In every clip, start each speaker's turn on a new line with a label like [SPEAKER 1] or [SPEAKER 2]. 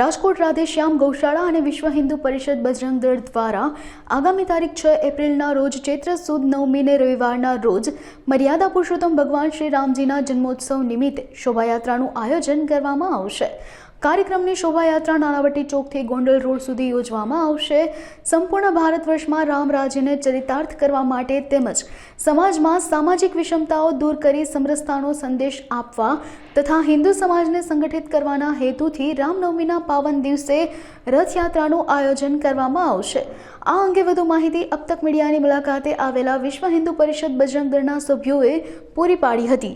[SPEAKER 1] રાજકોટ રાધેશ્યામ ગૌશાળા અને વિશ્વ હિન્દુ પરિષદ બજરંગ દળ દ્વારા આગામી તારીખ છ એપ્રિલના રોજ ચૈત્ર સુદ નવમીને રવિવારના રોજ મર્યાદા પુરુષોત્તમ ભગવાન શ્રી રામજીના જન્મોત્સવ નિમિત્તે શોભાયાત્રાનું આયોજન કરવામાં આવશે. કાર્યક્રમની શોભાયાત્રા નાણાવટી ચોકથી ગોંડલ રોડ સુધી યોજવામાં આવશે. સંપૂર્ણ ભારત વર્ષમાં રામરાજ્યને ચરિતાર્થ કરવા માટે તેમજ સમાજમાં સામાજિક વિષમતાઓ દૂર કરી સમરસતાનો સંદેશ આપવા તથા હિન્દુ સમાજને સંગઠિત કરવાના હેતુથી રામનવમીના પાવન દિવસે રથયાત્રાનું આયોજન કરવામાં આવશે. આ અંગે વધુ માહિતી અપતક મીડિયાની મુલાકાતે આવેલા વિશ્વ હિન્દુ પરિષદ બજરંગ દળના સભ્યોએ પૂરી પાડી હતી.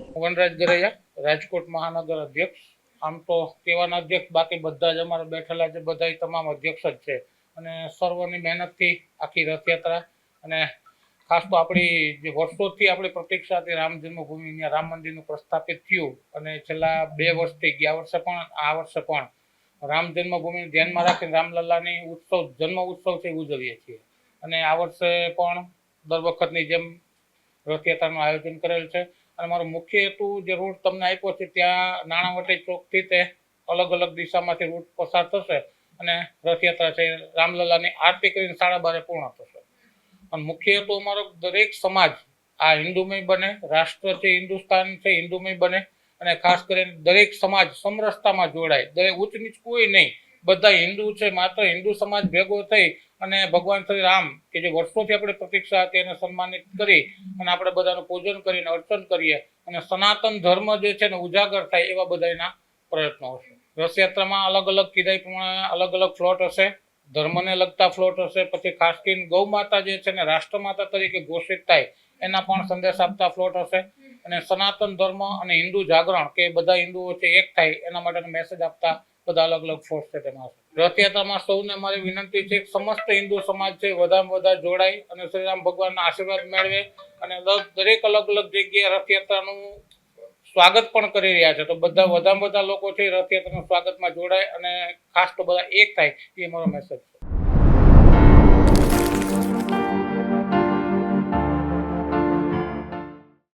[SPEAKER 2] રાજકોટ મહાનગર અધ્યક્ષ. આમ તો કહેવાના અધ્યક્ષ બાકી બધા જ અમારા બેઠેલા છે, બધા તમામ અધ્યક્ષ જ છે. અને સર્વની મહેનતથી આખી રથયાત્રા અને ખાસ તો આપણી જે વર્ષોથી આપણી પ્રતીક્ષા હતી રામ જન્મભૂમિ અહીંયા રામ મંદિરનું પ્રસ્થાપિત થયું અને છેલ્લા બે વર્ષથી, ગયા વર્ષે પણ, આ વર્ષે પણ રામ જન્મભૂમિને ધ્યાનમાં રાખીને રામલલ્લાની ઉત્સવ, જન્મ ઉત્સવ છે ઉજવીએ છીએ. અને આ વર્ષે પણ દર વખતની જેમ રથયાત્રાનું આયોજન કરેલ છે. અને મારો મુખ્ય હેતુ જે રૂટ તમને આપ્યો છે, ત્યાં નાણાવટી ચોકથી તે અલગ અલગ દિશામાંથી રૂટ પસાર થશે અને રથયાત્રા છે રામલલ્લાની આરતી કરીને સાડા બારે પૂર્ણ થશે. અને મુખ્ય હેતુ અમારો દરેક સમાજ, આ હિન્દુમય બને, રાષ્ટ્ર છે, હિન્દુસ્તાન છે, હિન્દુમય બને અને ખાસ કરીને દરેક સમાજ સમરસતામાં જોડાય. દરેક ઉચ્ચ નીચ કોઈ નહીં. બધા હિન્દુ છે, માત્ર હિન્દુ સમાજ ભેગો થઈ અને ભગવાન શ્રી રામ કે જે વર્ષોથી આપણે પ્રતીક્ષા હતી એને સન્માનિત કરી અને આપણે બધાનું પૂજન કરીને અર્ચન કરીએ અને સનાતન ધર્મ જે છે ને ઉજાગર થાય એવા બધાના પ્રયત્નો હશે. રથયાત્રામાં અલગ અલગ કીધા પ્રમાણે અલગ અલગ ફ્લોટ હશે, ધર્મને લગતા ફ્લોટ હશે, પછી ખાસ કરીને ગૌ માતા જે છે ને રાષ્ટ્રમાતા તરીકે ઘોષિત થાય એના પણ સંદેશ આપતા ફ્લોટ હશે. અને સનાતન ધર્મ અને હિન્દુ જાગરણ કે બધા હિન્દુઓ છે એક થાય એના માટેનો મેસેજ આપતા બધા અલગ અલગ ફોર્સ છે તેમાં રથયાત્રામાં સૌને મારી વિનંતી છે સમસ્ત હિન્દુ સમાજ છે વધારેમાં વધારે જોડાય અને શ્રીરામ ભગવાનના આશીર્વાદ મેળવે અને દરેક અલગ અલગ જગ્યાએ રથયાત્રાનું સ્વાગત પણ કરી રહ્યા છે. તો બધા વધારે બધા લોકો છે રથયાત્રાના સ્વાગતમાં જોડાય અને ખાસ તો બધા એક થાય, એ મારો મેસેજ